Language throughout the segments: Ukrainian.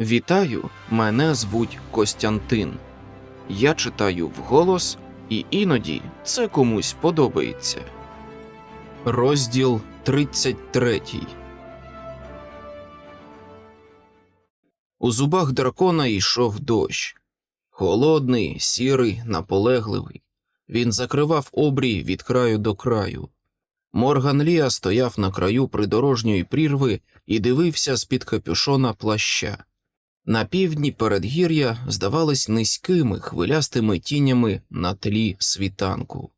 Вітаю, мене звуть Костянтин. Я читаю вголос, і іноді це комусь подобається. Розділ 33 У зубах дракона йшов дощ. Холодний, сірий, наполегливий. Він закривав обрій від краю до краю. Морган Ліа стояв на краю придорожньої прірви і дивився з-під капюшона плаща. На півдні передгір'я здавались низькими хвилястими тінями на тлі світанку.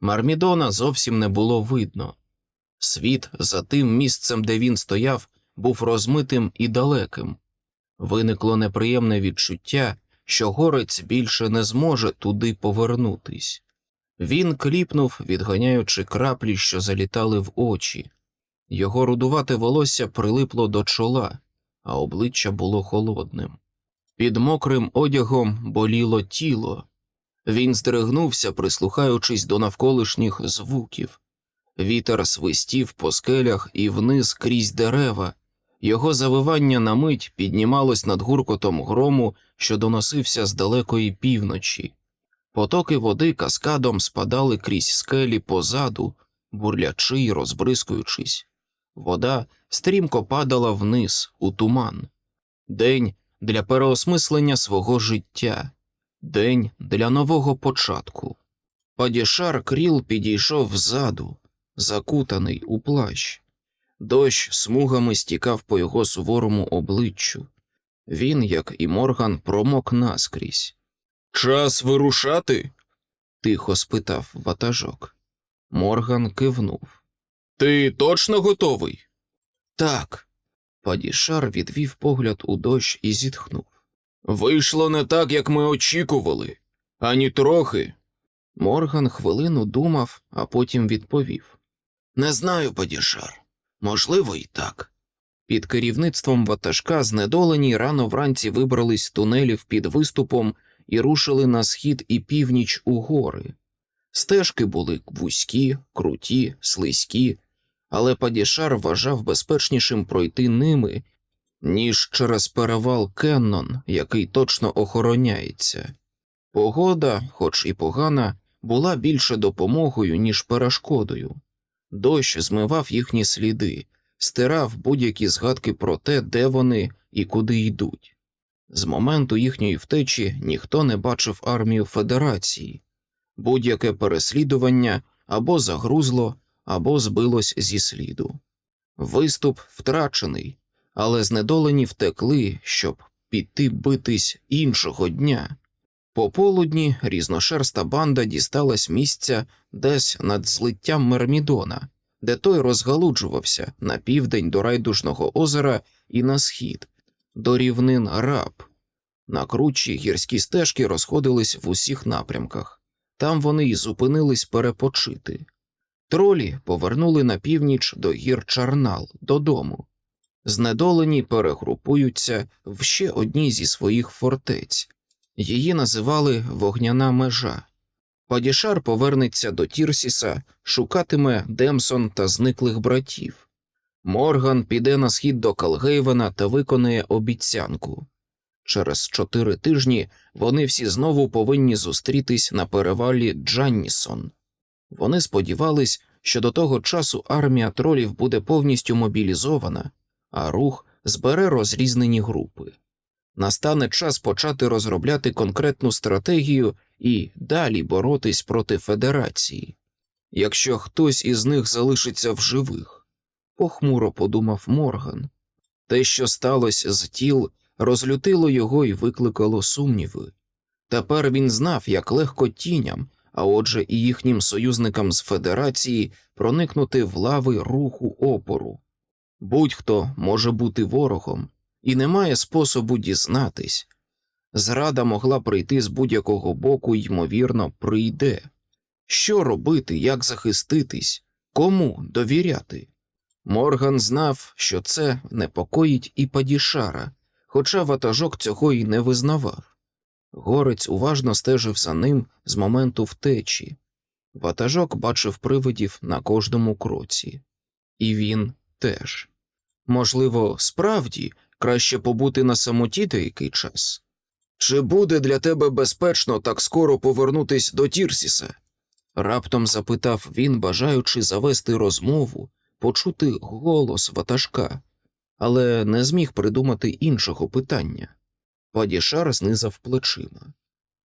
Мармідона зовсім не було видно. Світ за тим місцем, де він стояв, був розмитим і далеким. Виникло неприємне відчуття, що горець більше не зможе туди повернутись. Він кліпнув, відганяючи краплі, що залітали в очі. Його рудувате волосся прилипло до чола, а обличчя було холодним. Під мокрим одягом боліло тіло. Він здригнувся, прислухаючись до навколишніх звуків. Вітер свистів по скелях і вниз крізь дерева. Його завивання на мить піднімалось над гуркотом грому, що доносився з далекої півночі. Потоки води каскадом спадали крізь скелі позаду, бурлячи й розбризкуючись. Вода стрімко падала вниз у туман. День для переосмислення свого життя, день для нового початку. Падішар кріл підійшов ззаду, закутаний у плащ. Дощ смугами стікав по його суворому обличчю. Він, як і Морган, промок наскрізь. Час вирушати? тихо спитав ватажок. Морган кивнув. Ти точно готовий? Так. Падішар відвів погляд у дощ і зітхнув. Вийшло не так, як ми очікували, ані трохи. Морган хвилину думав, а потім відповів. Не знаю, Падішар. Можливо, і так. Під керівництвом ватажка знедолені рано вранці вибрались з тунелів під виступом і рушили на схід і північ у гори. Стежки були вузькі, круті, слизькі, але Падішар вважав безпечнішим пройти ними, ніж через перевал Кеннон, який точно охороняється. Погода, хоч і погана, була більше допомогою, ніж перешкодою. Дощ змивав їхні сліди, стирав будь-які згадки про те, де вони і куди йдуть. З моменту їхньої втечі ніхто не бачив армію Федерації, будь-яке переслідування або загрузло, або збилось зі сліду. Виступ втрачений, але знедолені втекли, щоб піти битись іншого дня. Пополудні різношерста банда дісталась місця десь над злиттям Мермідона, де той розгалуджувався на південь до райдужного озера і на схід, до рівнин раб. На кручі гірські стежки розходились в усіх напрямках. Там вони й зупинились перепочити. Тролі повернули на північ до гір Чарнал додому. Знедолені перегрупуються в ще одній зі своїх фортець. Її називали Вогняна межа. Падішар повернеться до Тірсіса, шукатиме Демсон та зниклих братів. Морган піде на схід до Калгейвена та виконає обіцянку. Через чотири тижні вони всі знову повинні зустрітись на перевалі Джаннісон. Вони сподівались, що до того часу армія тролів буде повністю мобілізована, а рух збере розрізнені групи. Настане час почати розробляти конкретну стратегію і далі боротись проти Федерації. Якщо хтось із них залишиться в живих, похмуро подумав Морган. Те, що сталося з тіл, розлютило його і викликало сумніви. Тепер він знав, як легко тіням, а отже, і їхнім союзникам з Федерації проникнути в лави руху опору. Будь-хто може бути ворогом, і немає способу дізнатись. Зрада могла прийти з будь-якого боку, ймовірно, прийде. Що робити, як захиститись, кому довіряти? Морган знав, що це непокоїть і падішара, хоча ватажок цього й не визнавав. Горець уважно стежив за ним з моменту втечі. Ватажок бачив привидів на кожному кроці, і він теж. Можливо, справді краще побути на самоті деякий час. Чи буде для тебе безпечно так скоро повернутись до Тірсіса? раптом запитав він, бажаючи завести розмову, почути голос ватажка, але не зміг придумати іншого питання. Падішар знизав плечима.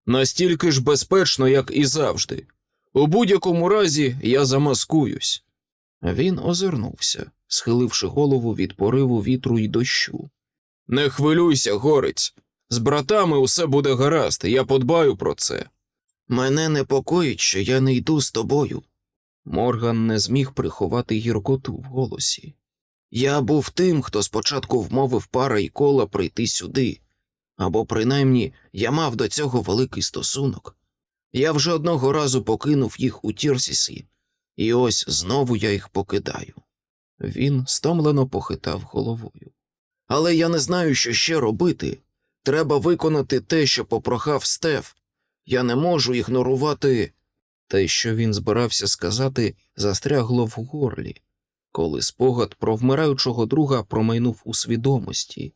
Настільки ж безпечно, як і завжди. У будь-якому разі я замаскуюсь. Він озирнувся, схиливши голову від пориву вітру й дощу. Не хвилюйся, горець. З братами усе буде гаразд, я подбаю про це. Мене непокоїть, що я не йду з тобою. Морган не зміг приховати гіркоту в голосі. Я був тим, хто спочатку вмовив пара і кола прийти сюди, або принаймні я мав до цього великий стосунок. Я вже одного разу покинув їх у Тірсісі, і ось знову я їх покидаю. Він стомлено похитав головою. Але я не знаю, що ще робити. Треба виконати те, що попрохав Стеф. Я не можу ігнорувати. Те, що він збирався сказати, застрягло в горлі, коли спогад про вмираючого друга промайнув у свідомості.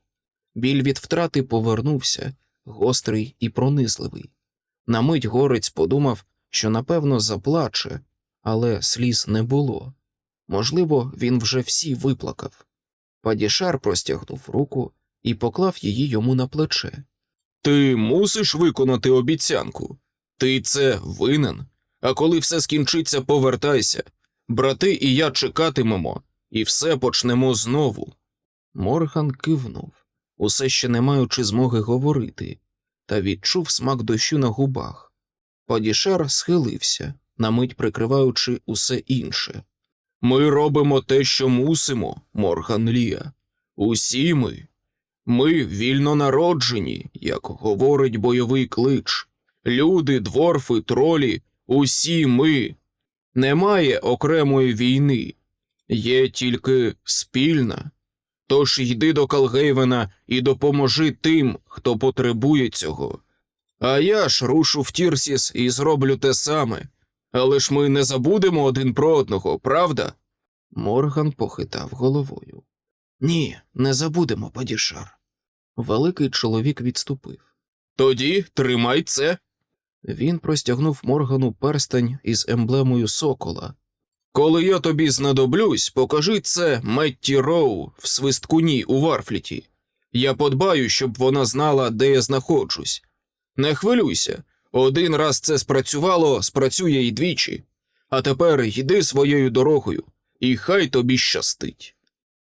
Біль від втрати повернувся, гострий і пронизливий. На мить горець подумав, що напевно заплаче, але сліз не було. Можливо, він вже всі виплакав. Падішар простягнув руку і поклав її йому на плече. Ти мусиш виконати обіцянку. Ти це винен. А коли все скінчиться, повертайся. Брати і я чекатимемо, і все почнемо знову. Морган кивнув, усе ще не маючи змоги говорити, та відчув смак дощу на губах. Падішар схилився, на мить прикриваючи усе інше. Ми робимо те, що мусимо, Морган Лія. Усі ми. Ми вільно народжені, як говорить бойовий клич. Люди, дворфи, тролі, усі ми. Немає окремої війни, є тільки спільна. Тож йди до Калгейвена і допоможи тим, хто потребує цього. А я ж рушу в Тірсіс і зроблю те саме. Але ж ми не забудемо один про одного, правда? Морган похитав головою. Ні, не забудемо, падішар. Великий чоловік відступив. Тоді тримай це. Він простягнув Моргану перстень із емблемою сокола. Коли я тобі знадоблюсь, покажи це Метті Роу в свисткуні у Варфліті. Я подбаю, щоб вона знала, де я знаходжусь. Не хвилюйся, один раз це спрацювало, спрацює й двічі. А тепер йди своєю дорогою, і хай тобі щастить.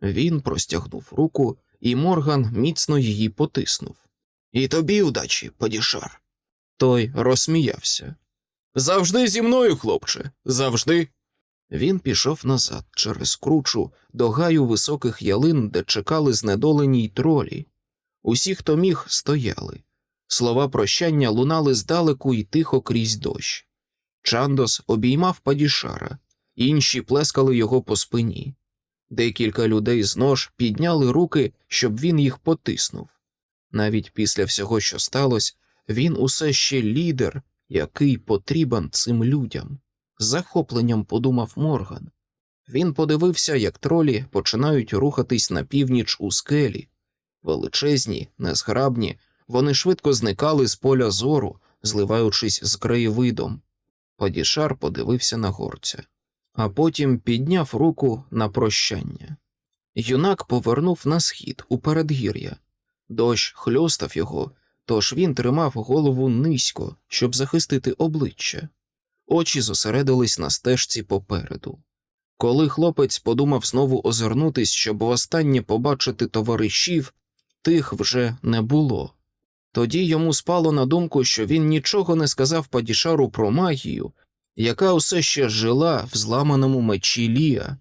Він простягнув руку, і Морган міцно її потиснув. І тобі удачі, падішар. Той розсміявся. Завжди зі мною, хлопче, завжди. Він пішов назад через кручу до гаю високих ялин, де чекали знедолені й тролі. Усі, хто міг, стояли. Слова прощання лунали здалеку й тихо крізь дощ. Чандос обіймав падішара, інші плескали його по спині. Декілька людей з нож підняли руки, щоб він їх потиснув. Навіть після всього, що сталося, він усе ще лідер, який потрібен цим людям. Захопленням подумав Морган. Він подивився, як тролі починають рухатись на північ у скелі. Величезні, незграбні, вони швидко зникали з поля зору, зливаючись з краєвидом. Падішар подивився на горця, а потім підняв руку на прощання. Юнак повернув на схід у передгір'я. Дощ хльостав його, тож він тримав голову низько, щоб захистити обличчя. Очі зосередились на стежці попереду. Коли хлопець подумав знову озирнутись, щоб востаннє побачити товаришів, тих вже не було. Тоді йому спало на думку, що він нічого не сказав Падішару про магію, яка усе ще жила в зламаному мечі Лія,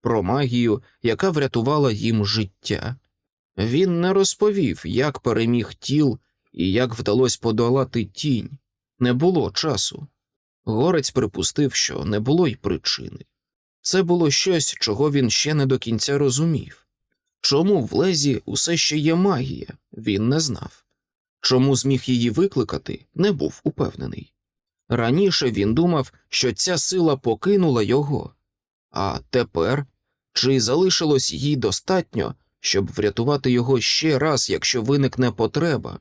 про магію, яка врятувала їм життя. Він не розповів, як переміг тіл і як вдалося подолати тінь. Не було часу. Горець припустив, що не було й причини. Це було щось, чого він ще не до кінця розумів. Чому в лезі усе ще є магія, він не знав. Чому зміг її викликати, не був упевнений. Раніше він думав, що ця сила покинула його, а тепер чи залишилось їй достатньо, щоб врятувати його ще раз, якщо виникне потреба.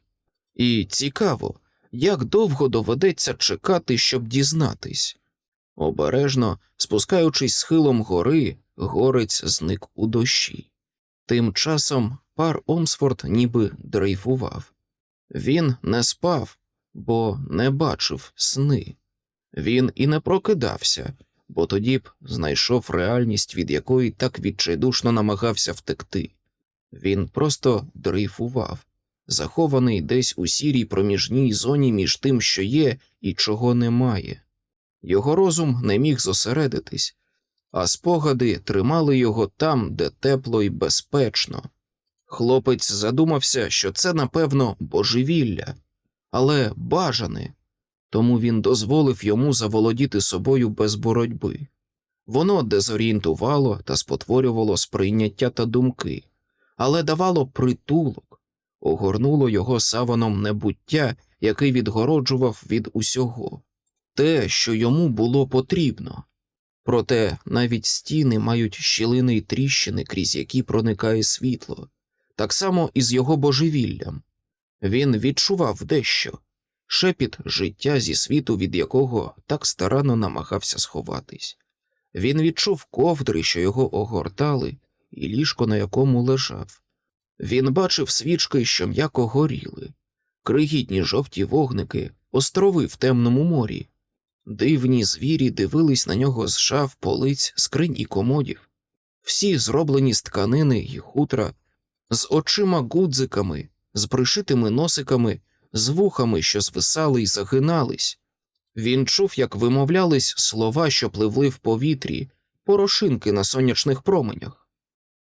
І цікаво, як довго доведеться чекати, щоб дізнатись. Обережно, спускаючись схилом гори, горець зник у дощі. Тим часом пар Омсфорд ніби дрейфував. Він не спав, бо не бачив сни. Він і не прокидався, бо тоді б знайшов реальність, від якої так відчайдушно намагався втекти. Він просто дрейфував, захований десь у сірій проміжній зоні між тим, що є і чого немає. Його розум не міг зосередитись, а спогади тримали його там, де тепло і безпечно. Хлопець задумався, що це, напевно, божевілля, але бажане, тому він дозволив йому заволодіти собою без боротьби. Воно дезорієнтувало та спотворювало сприйняття та думки, але давало притулок, огорнуло його саваном небуття, який відгороджував від усього, те, що йому було потрібно. Проте навіть стіни мають щілини й тріщини, крізь які проникає світло, так само і з його божевіллям. Він відчував дещо шепіт життя зі світу, від якого так старанно намагався сховатись. Він відчув ковдри, що його огортали, і ліжко, на якому лежав. Він бачив свічки, що м'яко горіли, крихітні жовті вогники, острови в темному морі. Дивні звірі дивились на нього з шаф, полиць, скринь і комодів, всі зроблені з тканини і хутра, з очима гудзиками, з пришитими носиками, з вухами, що звисали й загинались. Він чув, як вимовлялись слова, що пливли в повітрі, порошинки на сонячних променях.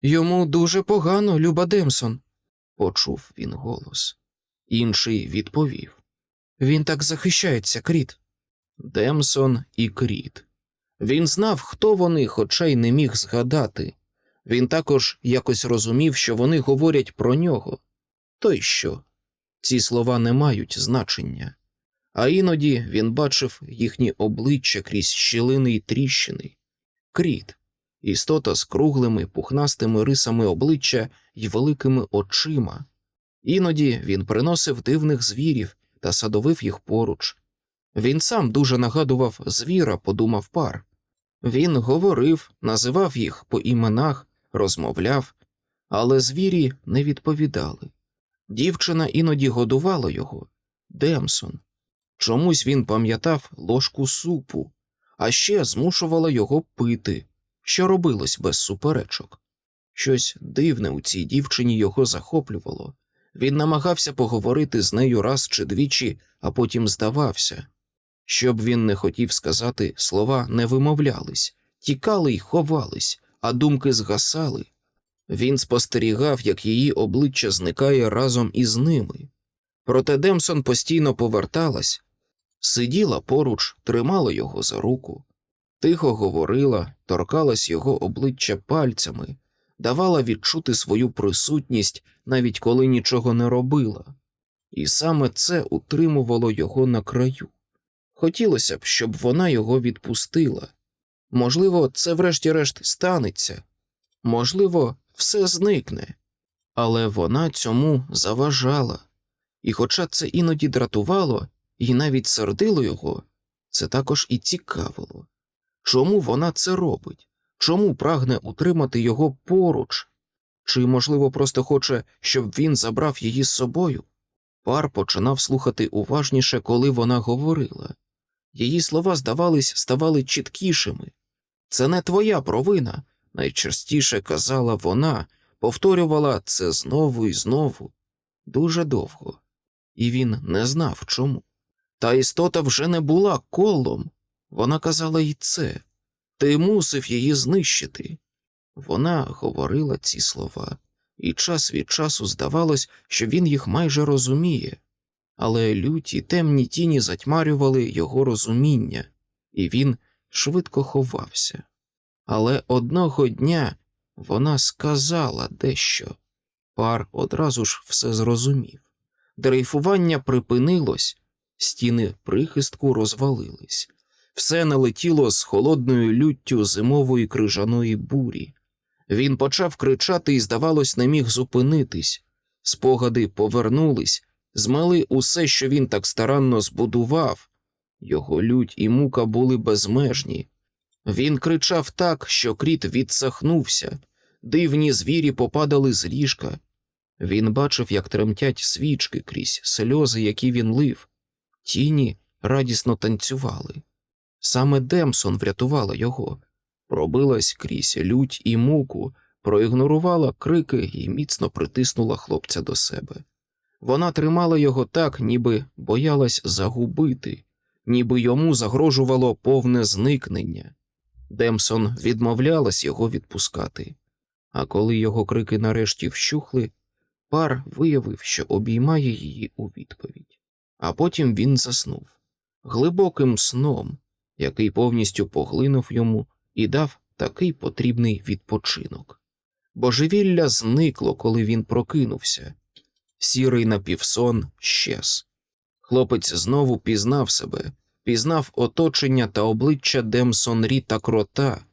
Йому дуже погано, Люба Демсон, почув він голос. Інший відповів. Він так захищається, Кріт. Демсон і Кріт. Він знав, хто вони, хоча й не міг згадати. Він також якось розумів, що вони говорять про нього. То й що? Ці слова не мають значення. А іноді він бачив їхні обличчя крізь щілини й тріщини. Кріт, істота з круглими, пухнастими рисами обличчя й великими очима. Іноді він приносив дивних звірів та садовив їх поруч. Він сам дуже нагадував звіра, подумав пар. Він говорив, називав їх по іменах, розмовляв, але звірі не відповідали. Дівчина іноді годувала його Демсон. Чомусь він пам'ятав ложку супу, а ще змушувала його пити, що робилось без суперечок. Щось дивне у цій дівчині його захоплювало. Він намагався поговорити з нею раз чи двічі, а потім здавався. Щоб він не хотів сказати, слова не вимовлялись, тікали й ховались, а думки згасали. Він спостерігав, як її обличчя зникає разом із ними. Проте Демсон постійно поверталась, сиділа поруч, тримала його за руку, тихо говорила, торкалась його обличчя пальцями, давала відчути свою присутність, навіть коли нічого не робила, і саме це утримувало його на краю. Хотілося б, щоб вона його відпустила. Можливо, це врешті-решт станеться, можливо, все зникне, але вона цьому заважала, і, хоча це іноді дратувало і навіть сердило його, це також і цікавило. Чому вона це робить? Чому прагне утримати його поруч? Чи, можливо, просто хоче, щоб він забрав її з собою? Пар починав слухати уважніше, коли вона говорила. Її слова, здавались, ставали чіткішими. Це не твоя провина, найчастіше казала вона, повторювала це знову і знову, дуже довго, і він не знав чому. Та істота вже не була колом, вона казала й це ти мусив її знищити. Вона говорила ці слова, і час від часу здавалось, що він їх майже розуміє, але люті темні тіні затьмарювали його розуміння, і він швидко ховався. Але одного дня вона сказала дещо. Пар одразу ж все зрозумів. Дрейфування припинилось, стіни прихистку розвалились, все налетіло з холодною люттю зимової крижаної бурі. Він почав кричати і, здавалось, не міг зупинитись. Спогади повернулись, змели усе, що він так старанно збудував. Його лють і мука були безмежні. Він кричав так, що кріт відсахнувся, дивні звірі попадали з ліжка. Він бачив, як тремтять свічки крізь сльози, які він лив. Тіні радісно танцювали. Саме Демсон врятувала його, пробилась крізь лють і муку, проігнорувала крики і міцно притиснула хлопця до себе. Вона тримала його так, ніби боялась загубити, ніби йому загрожувало повне зникнення. Демсон відмовлялась його відпускати, а коли його крики нарешті вщухли, пар виявив, що обіймає її у відповідь. А потім він заснув глибоким сном, який повністю поглинув йому і дав такий потрібний відпочинок. Божевілля зникло, коли він прокинувся. Сірий напівсон щез. Хлопець знову пізнав себе, пізнав оточення та обличчя Демсонрі та крота.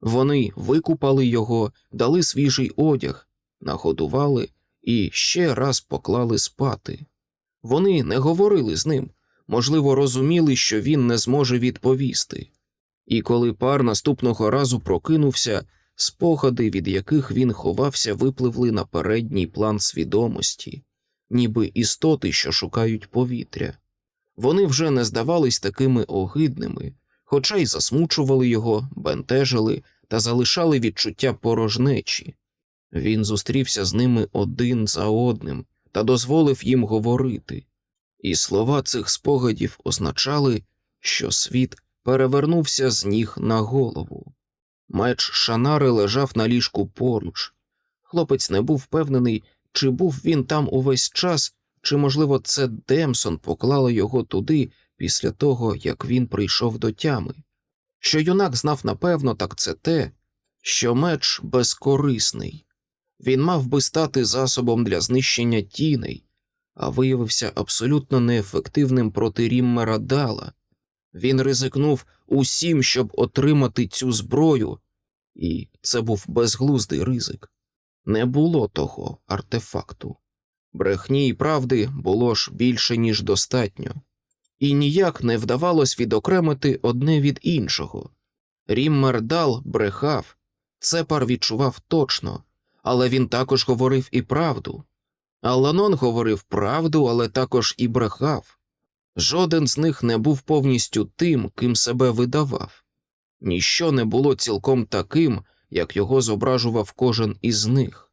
Вони викупали його, дали свіжий одяг, нагодували і ще раз поклали спати. Вони не говорили з ним, можливо, розуміли, що він не зможе відповісти. І коли пар наступного разу прокинувся, спогади, від яких він ховався, випливли на передній план свідомості, ніби істоти, що шукають повітря. Вони вже не здавались такими огидними, хоча й засмучували його, бентежили та залишали відчуття порожнечі. Він зустрівся з ними один за одним та дозволив їм говорити, і слова цих спогадів означали, що світ перевернувся з ніг на голову. Меч Шанари лежав на ліжку поруч. Хлопець не був впевнений, чи був він там увесь час, чи, можливо, це Демсон поклала його туди після того, як він прийшов до тями. Що юнак знав напевно, так це те, що меч безкорисний. Він мав би стати засобом для знищення тіней, а виявився абсолютно неефективним проти Ріммера Дала. Він ризикнув усім, щоб отримати цю зброю, і це був безглуздий ризик. Не було того артефакту. Брехні і правди було ж більше, ніж достатньо, і ніяк не вдавалось відокремити одне від іншого. Ріммер Дал брехав, Цепар відчував точно, але він також говорив і правду. Аланон говорив правду, але також і брехав. Жоден з них не був повністю тим, ким себе видавав. Ніщо не було цілком таким, як його зображував кожен із них.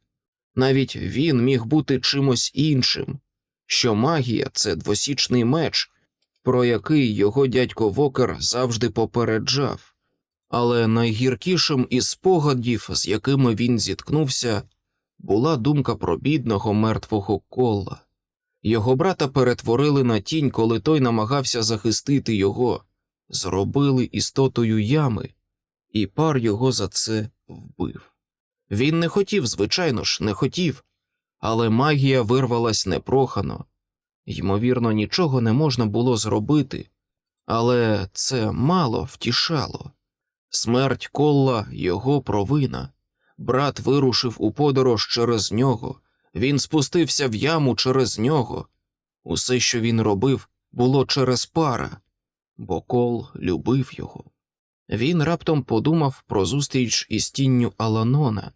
Навіть він міг бути чимось іншим, що магія це двосічний меч, про який його дядько Вокер завжди попереджав. Але найгіркішим із спогадів, з якими він зіткнувся, була думка про бідного мертвого кола. Його брата перетворили на тінь, коли той намагався захистити його, зробили істотою ями, і пар його за це вбив. Він не хотів, звичайно ж, не хотів, але магія вирвалась непрохано. Ймовірно, нічого не можна було зробити, але це мало втішало. Смерть Колла його провина. Брат вирушив у подорож через нього, він спустився в яму через нього. Усе, що він робив, було через пара, бо кол любив його. Він раптом подумав про зустріч із тінню Аланона,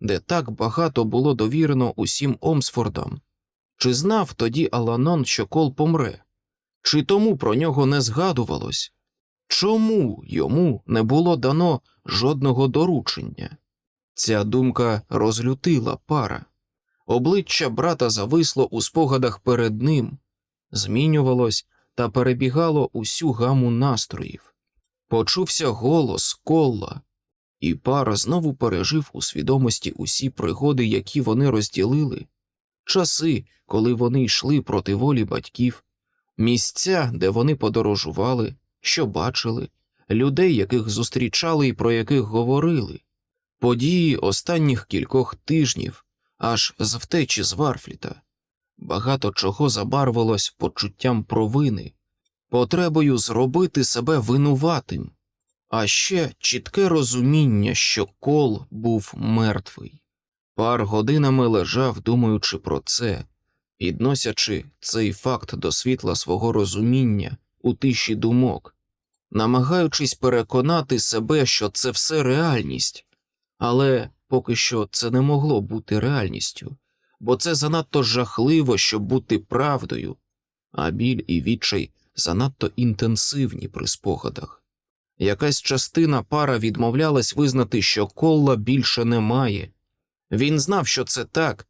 де так багато було довірено усім Омсфордам. Чи знав тоді Аланон, що кол помре? Чи тому про нього не згадувалось? Чому йому не було дано жодного доручення? Ця думка розлютила пара. Обличчя брата зависло у спогадах перед ним, змінювалось та перебігало усю гаму настроїв. Почувся голос колла, і пара знову пережив у свідомості усі пригоди, які вони розділили, часи, коли вони йшли проти волі батьків, місця, де вони подорожували, що бачили, людей, яких зустрічали і про яких говорили, події останніх кількох тижнів, аж з втечі з Варфліта. Багато чого забарвилось почуттям провини, потребою зробити себе винуватим. а ще чітке розуміння, що кол був мертвий. Пар годинами лежав, думаючи про це, підносячи цей факт до світла свого розуміння у тиші думок, намагаючись переконати себе, що це все реальність, але поки що це не могло бути реальністю, бо це занадто жахливо, щоб бути правдою, а біль і відчай занадто інтенсивні при спогадах. Якась частина пара відмовлялась визнати, що кола більше немає. Він знав, що це так,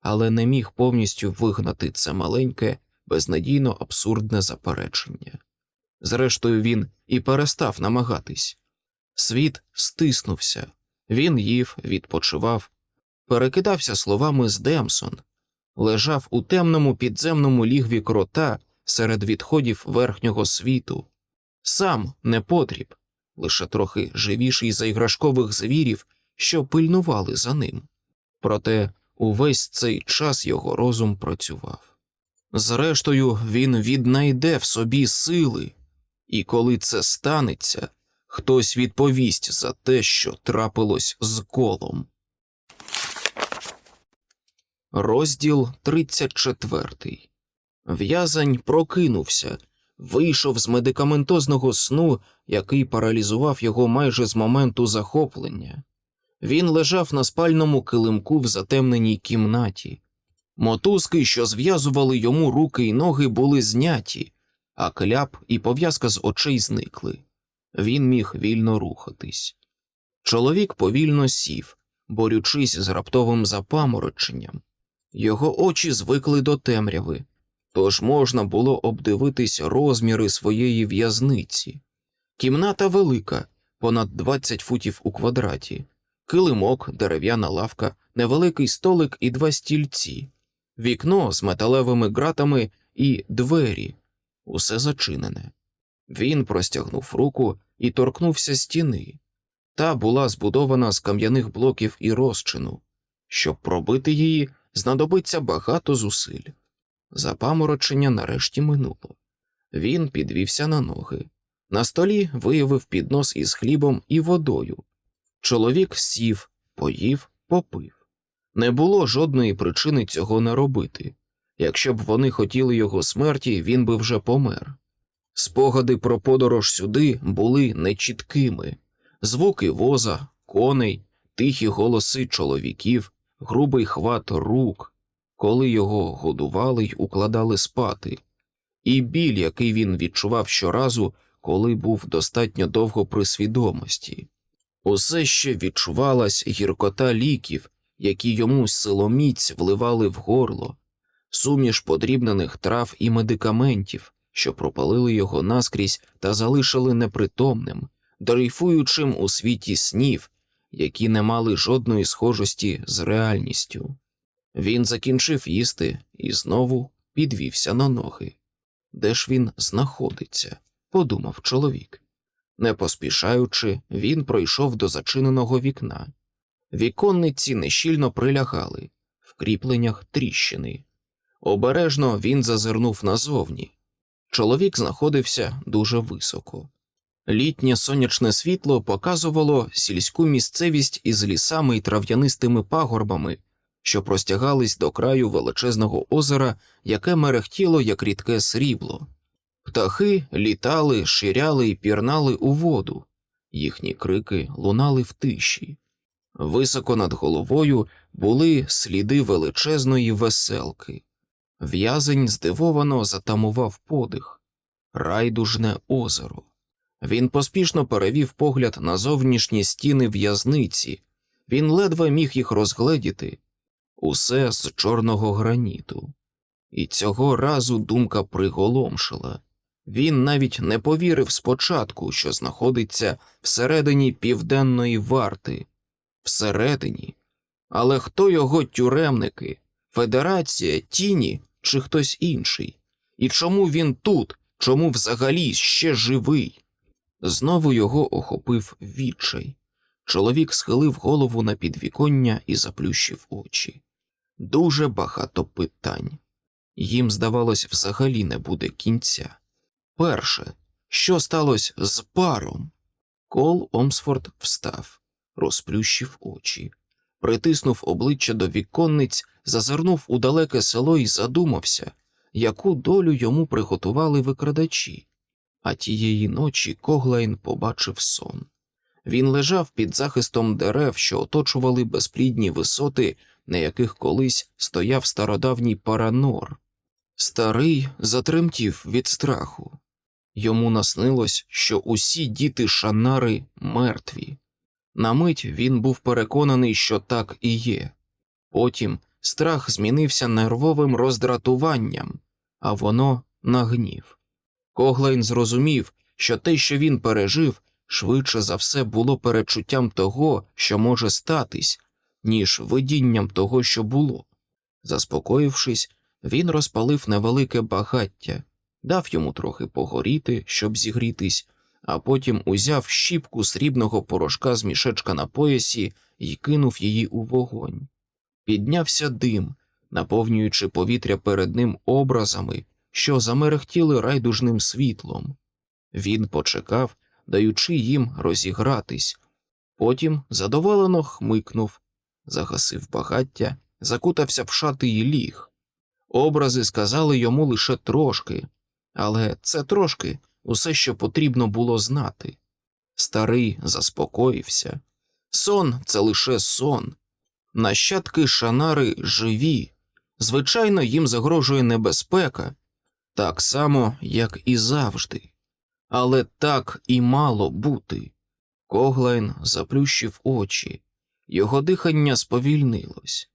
але не міг повністю вигнати це маленьке, безнадійно абсурдне заперечення. Зрештою, він і перестав намагатись. Світ стиснувся, він їв, відпочивав, перекидався словами з Демсон, лежав у темному підземному лігві крота серед відходів верхнього світу. Сам не потріб, лише трохи живіший за іграшкових звірів, що пильнували за ним. Проте увесь цей час його розум працював. Зрештою, він віднайде в собі сили, і коли це станеться, хтось відповість за те, що трапилось з колом. Розділ 34 В'язань прокинувся, вийшов з медикаментозного сну, який паралізував його майже з моменту захоплення. Він лежав на спальному килимку в затемненій кімнаті. Мотузки, що зв'язували йому руки й ноги, були зняті, а кляп і пов'язка з очей зникли. Він міг вільно рухатись. Чоловік повільно сів, борючись з раптовим запамороченням. Його очі звикли до темряви, тож можна було обдивитись розміри своєї в'язниці. Кімната велика, понад 20 футів у квадраті, килимок, дерев'яна лавка, невеликий столик і два стільці, вікно з металевими ґратами і двері. Усе зачинене. Він простягнув руку і торкнувся стіни. Та була збудована з кам'яних блоків і розчину. Щоб пробити її, знадобиться багато зусиль. Запаморочення нарешті минуло. Він підвівся на ноги. На столі виявив піднос із хлібом і водою. Чоловік сів, поїв, попив. Не було жодної причини цього не робити. Якщо б вони хотіли його смерті, він би вже помер. Спогади про подорож сюди були нечіткими. Звуки воза, коней, тихі голоси чоловіків, грубий хват рук, коли його годували й укладали спати, і біль, який він відчував щоразу, коли був достатньо довго при свідомості. Усе ще відчувалась гіркота ліків, які йому силоміць вливали в горло, суміш подрібнених трав і медикаментів, що пропалили його наскрізь та залишили непритомним, дрейфуючим у світі снів, які не мали жодної схожості з реальністю. Він закінчив їсти і знову підвівся на ноги. Де ж він знаходиться? подумав чоловік. Не поспішаючи, він пройшов до зачиненого вікна. Віконниці нещільно прилягали, в кріпленнях тріщини. Обережно він зазирнув назовні. Чоловік знаходився дуже високо. Літнє сонячне світло показувало сільську місцевість із лісами і трав'янистими пагорбами, що простягались до краю величезного озера, яке мерехтіло як рідке срібло. Птахи літали, ширяли і пірнали у воду, їхні крики лунали в тиші. Високо над головою були сліди величезної веселки. В'язень здивовано затамував подих, райдужне озеро. Він поспішно перевів погляд на зовнішні стіни в'язниці, він ледве міг їх розгледіти, усе з чорного граніту. І цього разу думка приголомшила. Він навіть не повірив спочатку, що знаходиться всередині південної варти, всередині. Але хто його тюремники, федерація, тіні чи хтось інший? І чому він тут, чому взагалі ще живий? Знову його охопив відчай. Чоловік схилив голову на підвіконня і заплющив очі. Дуже багато питань. Їм, здавалось, взагалі не буде кінця. Перше, що сталося з паром? Кол Омсфорд встав, розплющив очі, притиснув обличчя до віконниць, зазирнув у далеке село і задумався, яку долю йому приготували викрадачі. А тієї ночі Коглайн побачив сон. Він лежав під захистом дерев, що оточували безплідні висоти, на яких колись стояв стародавній паранор. Старий затремтів від страху. Йому наснилось, що усі діти Шанари мертві. На мить він був переконаний, що так і є. Потім страх змінився нервовим роздратуванням, а воно на гнів. Коглайн зрозумів, що те, що він пережив, швидше за все було перечуттям того, що може статись, ніж видінням того, що було. Заспокоївшись, він розпалив невелике багаття, дав йому трохи погоріти, щоб зігрітись, а потім узяв щіпку срібного порошка з мішечка на поясі і кинув її у вогонь. Піднявся дим, наповнюючи повітря перед ним образами, що замерехтіли райдужним світлом. Він почекав, даючи їм розігратись, потім задоволено хмикнув, загасив багаття, закутався в шати і ліг. Образи сказали йому лише трошки, але це трошки усе, що потрібно було знати. Старий заспокоївся. Сон це лише сон. Нащадки шанари живі. Звичайно, їм загрожує небезпека, так само, як і завжди. Але так і мало бути. Коглайн заплющив очі, його дихання сповільнилось.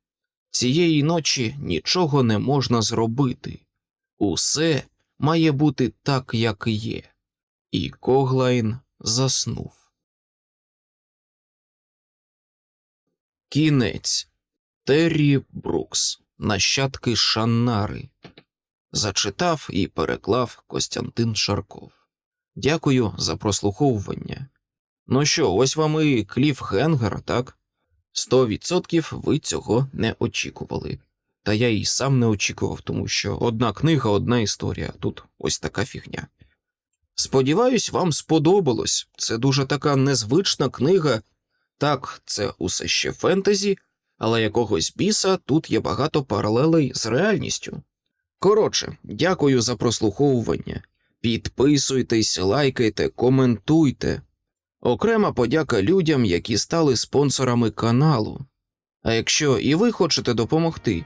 Цієї ночі нічого не можна зробити. Усе має бути так, як є. І Коглайн заснув. Кінець Террі Брукс. Нащадки Шаннари. Зачитав і переклав Костянтин Шарков. Дякую за прослуховування. Ну що, ось вам і Кліф кліфхенгер, так? Сто відсотків ви цього не очікували. Та я і сам не очікував, тому що одна книга, одна історія, тут ось така фігня. Сподіваюсь, вам сподобалось. Це дуже така незвична книга. Так, це усе ще фентезі, але якогось біса тут є багато паралелей з реальністю. Коротше, дякую за прослуховування. Підписуйтесь, лайкайте, коментуйте. Окрема подяка людям, які стали спонсорами каналу. А якщо і ви хочете допомогти,